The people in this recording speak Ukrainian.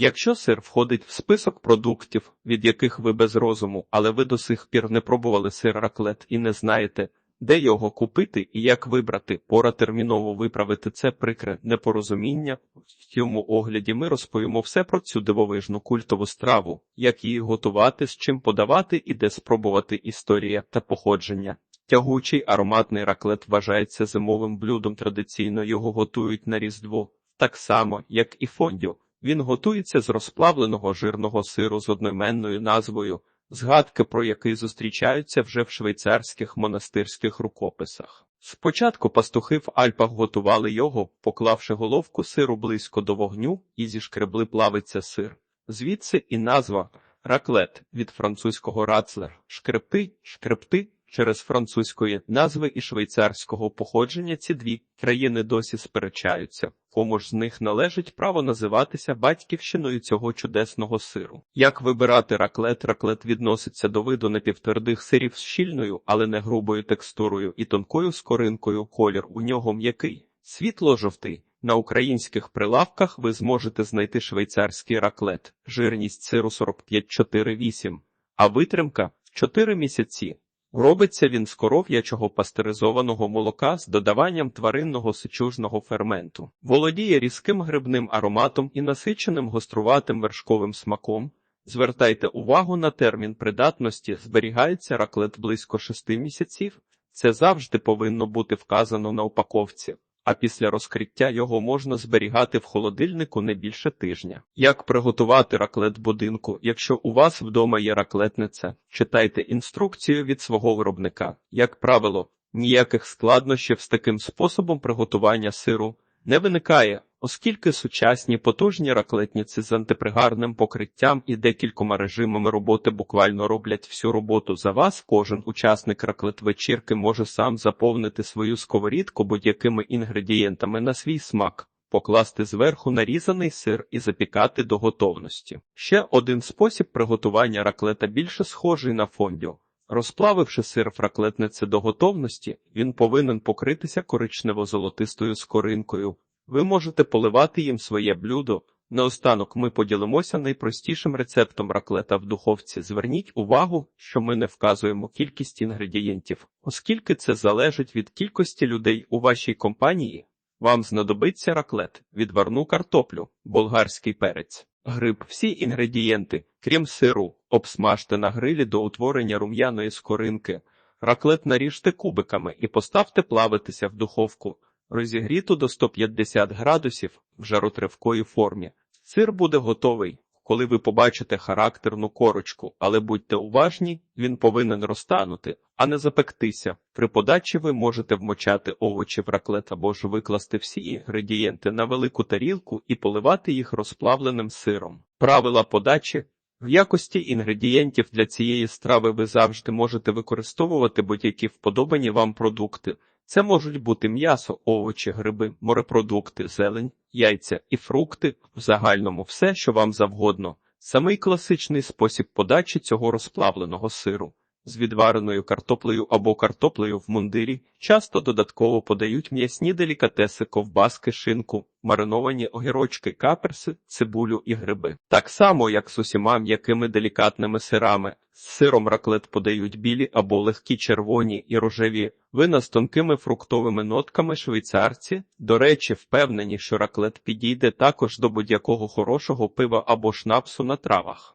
Якщо сир входить в список продуктів, від яких ви без розуму, але ви до сих пір не пробували сир раклет і не знаєте, де його купити і як вибрати, пора терміново виправити це прикре непорозуміння. В цьому огляді ми розповімо все про цю дивовижну культову страву, як її готувати, з чим подавати і де спробувати історія та походження. Тягучий ароматний раклет вважається зимовим блюдом. Традиційно його готують на різдво, так само як і фондю. Він готується з розплавленого жирного сиру з одноіменною назвою, згадки про який зустрічаються вже в швейцарських монастирських рукописах. Спочатку пастухи в Альпах готували його, поклавши головку сиру близько до вогню і зішкребли плавиться сир. Звідси і назва раклет від французького рацлер шкрепти, шкрепти. Через французької назви і швейцарського походження ці дві країни досі сперечаються, кому ж з них належить право називатися батьківщиною цього чудесного сиру. Як вибирати раклет? Раклет відноситься до виду напівтвердих сирів з щільною, але не грубою текстурою і тонкою скоринкою. Колір у нього м'який, світло-жовтий. На українських прилавках ви зможете знайти швейцарський раклет, жирність сиру 45,4,8, а витримка 4 місяці. Робиться він з коров'ячого пастеризованого молока з додаванням тваринного сичужного ферменту. Володіє різким грибним ароматом і насиченим гоструватим вершковим смаком. Звертайте увагу на термін придатності, зберігається раклет близько 6 місяців. Це завжди повинно бути вказано на упаковці. А після розкриття його можна зберігати в холодильнику не більше тижня. Як приготувати раклет будинку? Якщо у вас вдома є раклетниця, читайте інструкцію від свого виробника. Як правило, ніяких складнощів з таким способом приготування сиру не виникає, оскільки сучасні потужні раклетниці з антипригарним покриттям і декількома режимами роботи буквально роблять всю роботу за вас. Кожен учасник раклет вечірки може сам заповнити свою сковорідку будь-якими інгредієнтами на свій смак. Покласти зверху нарізаний сир і запікати до готовності. Ще один спосіб приготування раклета більше схожий на фондю. Розплавивши сир в раклетниці до готовності, він повинен покритися коричнево-золотистою скоринкою. Ви можете поливати їм своє блюдо. Наостанок ми поділимося найпростішим рецептом раклета в духовці. Зверніть увагу, що ми не вказуємо кількість інгредієнтів, оскільки це залежить від кількості людей у вашій компанії. Вам знадобиться раклет, відварну картоплю, болгарський перець, гриб, всі інгредієнти, крім сиру, обсмажте на грилі до утворення рум'яної скоринки. Раклет наріжте кубиками і поставте плавитися в духовку, розігріту до 150 градусів в жаротривкої формі. Сир буде готовий, коли ви побачите характерну корочку, але будьте уважні, він повинен розтанути, а не запектися. При подачі ви можете вмочати овочі в раклет або ж викласти всі інгредієнти на велику тарілку і поливати їх розплавленим сиром. Правила подачі в якості інгредієнтів для цієї страви ви завжди можете використовувати будь-які вподобані вам продукти. Це можуть бути м'ясо, овочі, гриби, морепродукти, зелень, яйця і фрукти, в загальному все, що вам завгодно. Самий класичний спосіб подачі цього розплавленого сиру. З відвареною картоплею або картоплею в мундирі часто додатково подають м'ясні делікатеси, ковбаски, шинку, мариновані огірочки, каперси, цибулю і гриби. Так само, як з усіма м'якими делікатними сирами. З сиром раклет подають білі або легкі червоні і рожеві вина з тонкими фруктовими нотками швейцарці. До речі, впевнені, що раклет підійде також до будь-якого хорошого пива або шнапсу на травах.